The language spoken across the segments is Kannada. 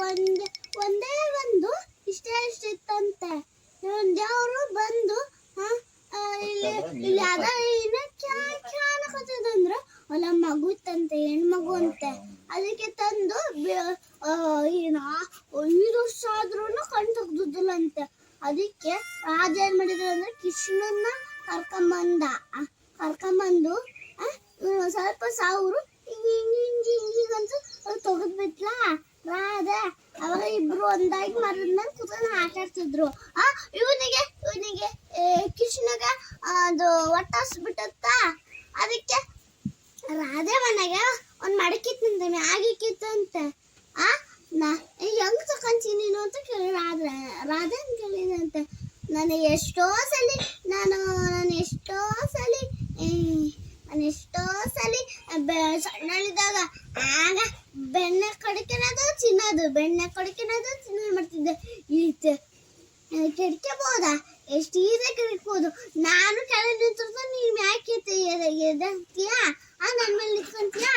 ಒಂದ್ ಒಂದೇ ಒಂದು ಇಷ್ಟೇ ಇಷ್ಟ ಇತ್ತಂತೆ ಒಂದ್ ದೇವ್ರು ಬಂದು ಇಲ್ಲಿ ಅದ ಏನ ಮಗು ಇತ್ತಂತೆ ಹೆಣ್ಮಗು ಅಂತೆ. ಅದಕ್ಕೆ ತಂದು ಏನ ಐದು ವರ್ಷ ಆದ್ರೂ ಕಣ್ ತೆಗ್ದಿದ್ದಿಲ್ಲಂತೆ. ಅದಕ್ಕೆ ರಾಜ ಏನ್ ಮಾಡಿದ್ರು ಅಂದ್ರೆ ಕೃಷ್ಣನ್ನ ಕರ್ಕೊಂಬಂದ ಆ, ಕರ್ಕೊಂಬಂದು ಸ್ವಲ್ಪ ಸಾವಿರ ಹಿಂಗ್ ಹಿಂಗ್ ಹಿಂಗ್ ಹಿಂಗ್ ಅಂತ ತೆಗೆದ್ ರಾಧ ಅವಾಗ ಇಬ್ರು ಒಂದಾಗಿ ಮರದ ಮೇಲೆ ಕೂತ್ಕೊಂಡು ಆಟ ಆಡ್ತಿದ್ರು. ಆ, ಇವನಿಗೆ ಇವನಿಗೆ ಕೃಷ್ಣಗ ಅದು ಒಟ್ಟಾಸ್ಬಿಟ್ಟತ್ತ ಅದಕ್ಕೆ ರಾಧೆ ಮನೆಗೆ ಒಂದು ಒಂದ್ ಮಡಕಿತ್ತಂತೆ ಆಗಿಕ್ಕಿತ್ತಂತೆ ಆ, ನಾ ಹೆಂಗ್ ತಕೊಂತೀನಿ ನೀನು ಅಂತ ಕೇಳಿ ರಾಧೆ ರಾಧೆ ಅಂತ ಕೇಳಿದಂತೆ ನಾನು ಎಷ್ಟೋ ಸಲಿ, ನಾನು ನಾನು ಎಷ್ಟೋ ಸಲಿ ಎಷ್ಟೋ ಸಲಿ ಸಣ್ಣಳಿದ್ದಾಗ ಆಗ ಬೆಣ್ಣೆ ಕಡಿಕೆನದು ತಿನ್ನೋದು, ಬೆಣ್ಣೆ ಕಡಿಕೆನದು ತಿನ್ನೋದು ಮಾಡ್ತಿದ್ದೆ. ಈಚೆ ಕೆಡ್ಕೋಬೋದಾ? ಎಷ್ಟು ಈಸಿ ಕಡಿಕ್ಬೋದು. ನಾನು ಕೆಳಗೆ ನಿಂತಿರ್ತ ನೀನು ಯಾಕೆ ಎದಂತೀಯ ಆ ನನ್ನ ಮೇಲೆ ನಿಂತ್ಕೊಂತೀಯ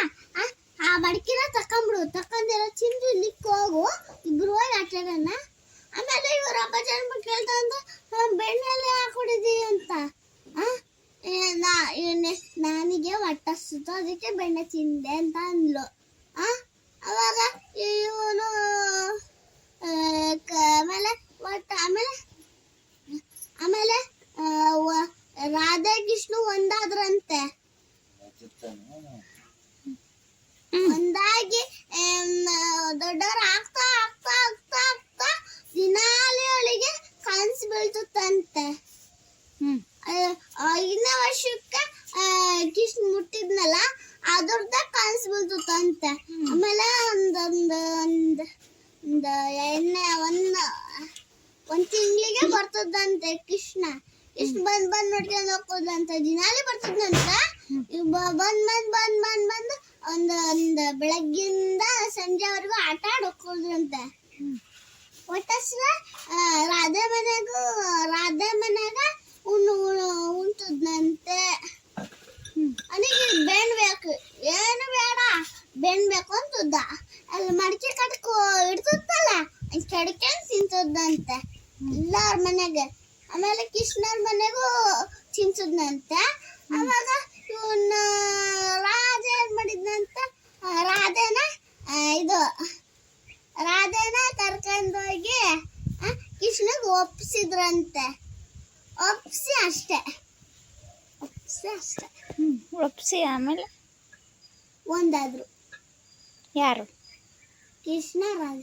ಆ ಮಡಿಕೆನ ತಕೊಂಬಿಡು. ತಕೊಂಡೆಲ್ಲ ಚಿಂದು ಇಲ್ಲಿಕ್ ಹೋಗು. ಇಬ್ರು ಹೋಗಿ ಆಟಾಡೋಣ. ಆಮೇಲೆ ಇವ್ರ ಹಬ್ಬ ಜನ್ಮ ಕೇಳ್ತಾ ಬೆಣ್ಣೆಲ್ಲ ಹಾಕೊಂಡಿದ್ದೀವಿ ಅಂತ. ಏನೆ ನಾನಿಗೆ ಒಟ್ಟಿಸ್ತು ಅದಕ್ಕೆ ಬೆಣ್ಣೆ ತಿಂದೆ ಅಂತ ಅಂದ್ಲು. ಆ? ಅವಾಗ ಇವನು ಆಮೇಲೆ ಒಟ್ಟು ಆಮೇಲೆ ಆಮೇಲೆ ಆ, ರಾಧಾ ಕೃಷ್ಣ ಒಂದಾದ್ರಂತೆ. ಒಂದ್ ತಿಂಗಳಿಗೆ ಬರ್ತದಂತೆ ಕೃಷ್ಣ. ಕೃಷ್ಣ ಬಂದ್ ಬಂದ್ ನೋಡ್ಕೊಂಡು ಹೋಗ್ಬೋದಂತ. ದಿನಾಲೇ ಬರ್ತದಂತ ಬಂದ್ ಬಂದ್ ಬಂದ್ ಬಂದ್ ಬಂದ್ ಒಂದ್ ಒಂದ್ ಬೆಳಗ್ಗಿಂದ ಸಂಜೆವರೆಗೂ ಆಟ ಆಡ್ ಹೋಗ್ಕೋದ್ರಂತೆ ಒಟ್ಟಸ್ಲ ರಾಧೆ ಮನೆಗೂ ರಾಧೆ ಮನೆಗ ಉಣ್ಣು ಉಂಟದ್ನಂತೆ ಅವನಿಗೆ ಬೆಣ್ ಬೇಕು ಏನು ಬೇಡ ಬೆಣ್ ಬೇಕು ಅಂತದ್ದ ಅಲ್ಲಿ ಮಡಿಕೆ ಕಟ್ಕೊ ಇಡ್ತತ್ತಲ್ಲ ಕಡ್ಕೊಂಡು ತಿಂತದಂತೆ ಎಲ್ಲಾರ ಮನೆಗೆ ಆಮೇಲೆ ಕೃಷ್ಣರ ಮನೆಗೂ ತಿನ್ಸದ್ನಂತೆ ಅವಾಗ ಇವನ್ನ ರಾಜ ಏನ್ ಮಾಡಿದ್ನಂತ ಆ, ರಾಧೆನ ಆ, ಇದು ರಾಧೆನ ಕರ್ಕೊಂಡೋಗಿ ಕೃಷ್ಣಗ್ ಒಪ್ಸಿದ್ರಂತೆ. ಒಪ್ಸಿ ಅಷ್ಟೇ. ಒಪ್ಸಿ ಅಷ್ಟೇ. ಒಪ್ಸಿ ಆಮೇಲೆ? ಒಂದಾದ್ರು. ಯಾರು? ಕೃಷ್ಣ ರಾಜ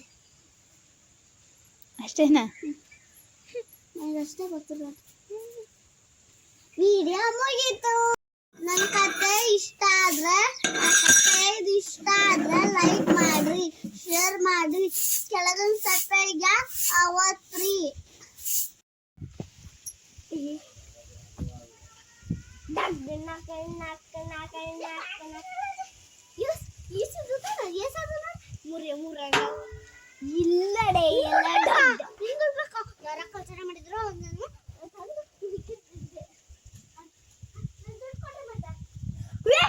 ಅಷ್ಟೇನಾ? ನನಗಷ್ಟೇ ಗೊತ್ತಿರೋದು ವಿಡಿಯೋ ಮುಗೀತು. ನನ್ನ ಕತೆ ಇಷ್ಟ ಆದ್ರೆ ನನ್ನ ಕತೆ ಇದು ಇಷ್ಟ ಆದ್ರೆ ಲೈಕ್ ಮಾಡ್ರಿ ಶೇರ್ ಮಾಡ್ರಿ ಕೆಳಗಿನ ಸಪ್ಪೆಗೆ ಅವತ್ರಿ ಇಲ್ಲಡೆ ಎಲ್ಲ ಯಾರ ಕಲ್ಚರ ಮಾಡಿದ್ರು ಅವನನ್ನು ತಂದು ಇದಕ್ಕಿಟ್ಟಿದ್ದೆ. ಅದ್ ದುಡ್ಡು ಕೊಟ್ರೆ ಮತ್ತೆ. ವೇ!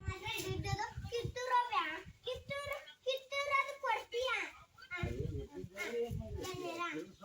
ಆದ್ರೆ ದುಡ್ಡದು ಕಿತ್ತೂರವ್ಯಾ? ಕಿತ್ತೂರು ಕಿತ್ತೂರು ಅದು ಕೊಡ್ತೀಯಾ? ಆ,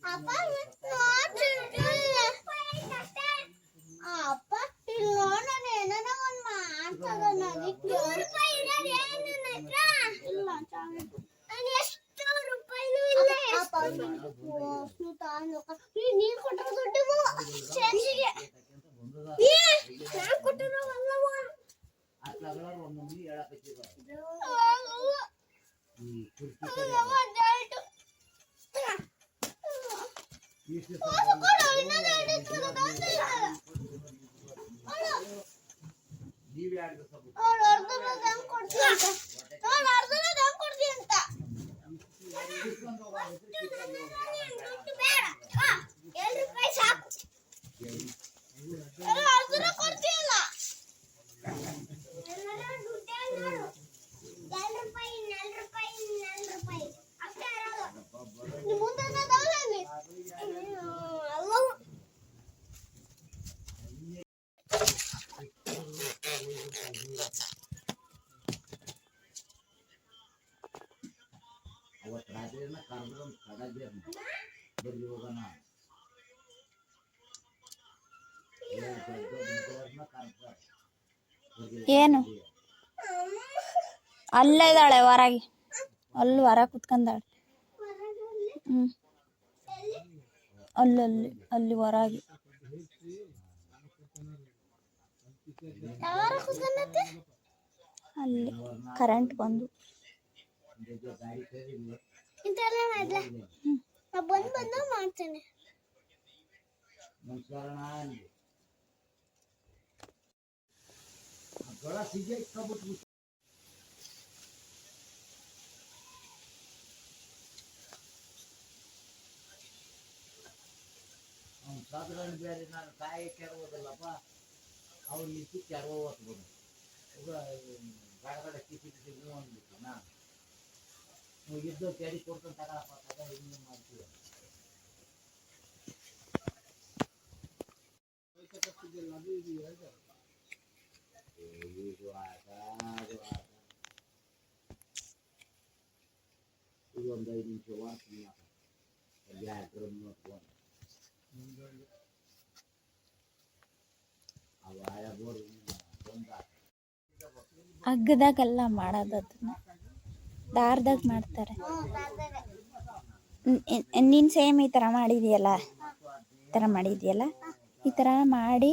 Apa ini? ಅವ್ಳು ಅರ್ಧನಾಗ ಹೆಂಗ್ ಕೊಡ್ತೀಯ ಅಂತ ಅವ್ಳು ಅರ್ಧನಾಗ ಹೆಂಗ್ ಕೊಡ್ತೀಯ ಅಂತ ದುಡ್ಡು ಬೇಡ ಹಾ, ಎರಡು ರೂಪಾಯಿ ಸಾಕು ಎಲ್ಲ ಅರ್ಧನ ಕೊಡ್ತೀಯಲ್ಲ ಎಲ್ಲರ ದುಡ್ಡೇ ನೋಡು. ಎರಡು ರೂಪಾಯಿ ನಾಲ್ಕು ರೂಪಾಯಿ ನಾಲ್ಕು ರೂಪಾಯಿ ಅಷ್ಟೇ ಇರೋದು ನಿಮ್ ಮುಂದೆ ಅನ್ನೋದಲ್ಲ ಅಲ್ಲಿ. ಹ್ಮ್, ಅಲ್ಲವು ಅವತ್ತು ರಾತ್ರಿನ ಕರೆದ್ರು ಕಡಗೆ ಬರ್ಲಿ ಹೋಗೋಣ ಏನು? ಅಲ್ಲೇ ಇದ್ದಾಳೆ ಹೊರಗೆ ಅಲ್ಲಿ ಹೊರ ಕುತ್ಕೊಂಡಾಳೆ. ಹ್ಞೂ ಅಲ್ಲಲ್ಲಿ ಅಲ್ಲಿ ಹೊರಗೆ ಅಲ್ಲಿ ಕರೆಂಟ್ ಬಂದ್. ಬಂದು ಮಾಡ್ತೇನೆ. ನಮಸ್ಕಾರ ಅಂದೆ ಆ ಗೊಳ ಸಿಗ್ಗೆ ಇಟ್ಕೊಬಿಟ್ಬಿಟ್ಟು ಅವ್ನು ಸಾಧಾರಣ ಬೇರೆ ನಾನು ಕಾಯಿ ಕೆರಗೋದಲ್ಲಪ್ಪ ಅವ್ನು ನಿಂತು ಕೆರವ ಹೊತ್ಬಿಡು ಈಗ ಗಡಗಡ ಕಿಸಿ ಕಿಸಿ ಹೂ ಅಂದ್ಬಿಟ್ಟು ನಾನು ನೀವು ಇದ್ದು ಕೆಡಿ ಕೊಡ್ತಾನೆ ತಗೊಳಪ್ಪ ತಗ ಇನ್ನೇನು ಮಾಡ್ತೀವಿ ಇದು ಆಟ ಇದೊಂದು ಐದು ನಿಮಿಷ ಹಗ್ಗದಾಗೆಲ್ಲ ಮಾಡೋದು ಅದನ್ನ ದಾರದಾಗ ಮಾಡ್ತಾರೆ ನೀನು ಸೇಮ್ ಈ ಥರ ಮಾಡಿದೆಯಲ್ಲ? ಈ ಥರ ಮಾಡಿದೆಯಲ್ಲ? ಈ ಥರ ಮಾಡಿ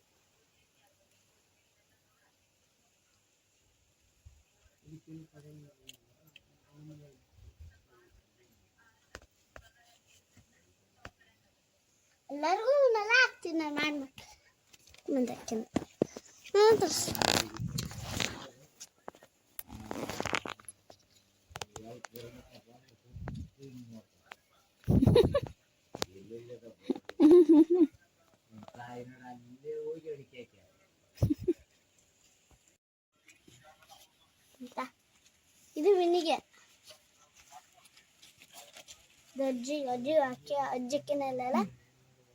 ಹ್ಮ್ ಎಲ್ಲರಿಗೂ ನೆಲ ಹಾಕ್ತೀನಿ ನಾನು ಮಾಡ್ಬಿಟ್ಟು ಮುಂದೆ ಹಾಕ್ತೀನಿ ಹಾಂ ತೋರಿಸಿ ತಾಯಿನ ನಾನು ಇಲ್ಲೇ ಹೋಗಿ ಅಡಿಕೆ ಅಂತ ಇದು ವಿನಿಗೆ ಅಜ್ಜಿ ಅಜ್ಜಿ ಅಕ್ಕಿ ಅಜ್ಜಿಕ್ಕಿನಲ್ಲ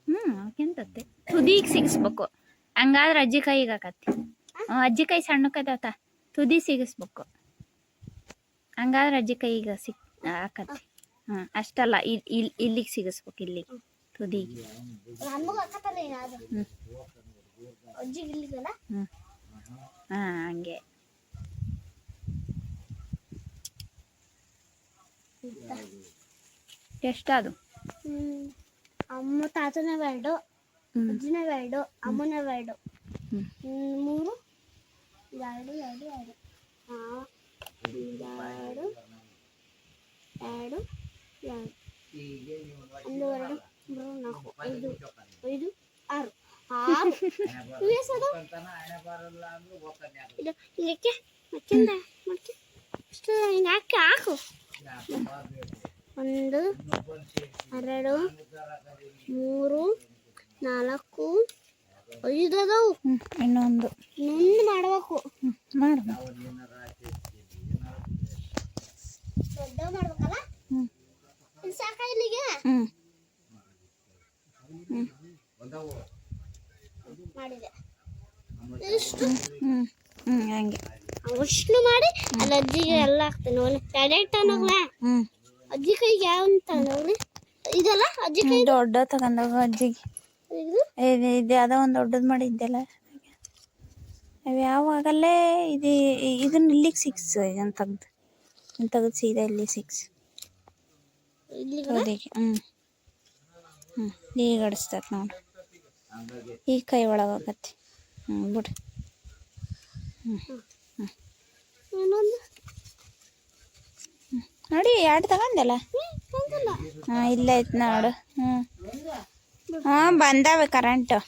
ಹ್ಮ್ ಅಕ್ಕಿಂತತ್ತೆ ತುದಿಗೆ ಸಿಗಿಸ್ಬೇಕು. ಹಂಗಾದ್ರೆ ಅಜ್ಜಿ ಕೈಗೆ ಹಾಕತ್ತಿ. ಅಜ್ಜಿ ಕೈ ಸಣ್ಣಕ್ಕೈತವತ್ತ ತುದಿ ಸಿಗಿಸ್ಬೇಕು. ಹಂಗಾದ್ರೆ ಅಜ್ಜಿ ಕೈಗೆ ಸಿಕ್ ಹಾಕತ್ತಿ. ಹ್ಞೂ ಅಷ್ಟಲ್ಲ ಇಲ್- ಇಲ್ ಇಲ್ಲಿಗೆ ಸಿಗಿಸ್ಬೇಕು ಇಲ್ಲಿಗೆ. ತುದಿಗೆ. ಈಗ ಹ್ಞೂ ಹಾಂ ಹಂಗೆ. ಎಷ್ಟದು ಹ್ಮ್. ಅಮ್ಮ ತಾತನ ಎರಡು ಹ್ಞೂ ಅಜ್ಜಿನ ಎರಡು ಅಮ್ಮನ ಎರಡು. ಹ್ಞೂ ಹ್ಮ್, ಮೂರು? ಎರಡು ಎರಡು ಎರಡು. ಹಾ ಎರಡು ಎರಡು ಎರಡು. ಒಂದು ಎರಡು ಮೂರು ನಾಲ್ಕು ಐದು ಐದು ಆರು. ಆರು? ಇವು ಎಷ್ಟ್ ಅದಾವು? ಹಣೆ ಬರಲ್ಲ ಅಂದ್ರೆ ಹೋಗ್ತಾನೆ ಅದು. ಇದು ಇದಕ್ಕೆ ಮತ್ತಿಂದ ಮತ್ತೆ ಇಷ್ಟು ಹಿಂಗೆ ಹಾಕಿ ಹಾಕು? ಯಾಕೆ ಬರ್ಬೇಕು? ಒಂದು. ಎರಡು ಮೂರು ನಾಲ್ಕು ಐದು ಅದಾವು ಇನ್ನೊಂದು. ಇನ್ನೊಂದು ಮಾಡಬೇಕು. ಮಾಡ ದೊಡ್ಡ ಮಾಡ್ಬೇಕಲ್ಲ? ಹ್ಞೂ ಸಾಕ ಇಲ್ಲಿಗೆ? ಹ್ಞೂ ಮಾಡಿದೆ. ಇಷ್ಟು ಹ್ಞೂ ಹ್ಞೂ ಹಂಗೆ. ಅಷ್ಟು ಮಾಡಿ ಅಲ್ಲಿ ಅಜ್ಜಿಗೆ ಎಲ್ಲ ಹಾಕ್ತೇನೆ ಅವನು. ಡೈರೆಕ್ಟ್ ಅನ್ನೋಗ್ಲ ಹ್ಞೂ ಅಜ್ಜಿ ಕೈಗೆ ಯಾವ ಅಂತ ಇದೆಲ್ಲ ಇದಲ್ಲ ಅಜ್ಜಿ ಕೈ ದೊಡ್ಡ ತಗೊಂಡೋಗ ಅಜ್ಜಿಗೆ. ಇದು? ಇದು ಯಾವುದೋ ಒಂದು ದೊಡ್ಡದು ಮಾಡಿದ್ದೆಲ್ಲ ಅವು ಯಾವಾಗಲೇ ಇದು ಇದನ್ನ ಇಲ್ಲಿಗೆ ಸಿಕ್ಸ್ ಇದನ್ನ ತೆಗ್ದು. ಇದನ್ನ ತೆಗ್ದು ಸೀದಾ ಇಲ್ಲಿ ಸಿಕ್ಸ್. ತೋದಿಗೆ ಹ್ಞೂ ಹ್ಞೂ ಈಗ ಆಡಿಸ್ತೈತೆ ನೋಡು. ಈಗ ಕೈ ಒಳಗೆ ಹ್ಮ್ ಹ್ಞೂ ಬಿಡು ಇನ್ನೊಂದು ನೋಡಿ ಎರಡು ತಗೊಂಡಲ್ಲ? ಹಾಂ ಇಲ್ಲೇ ಐತೆ ನೋಡು. ಹ್ಞೂ ಹಾಂ ಬಂದಾವೆ ಕರೆಂಟು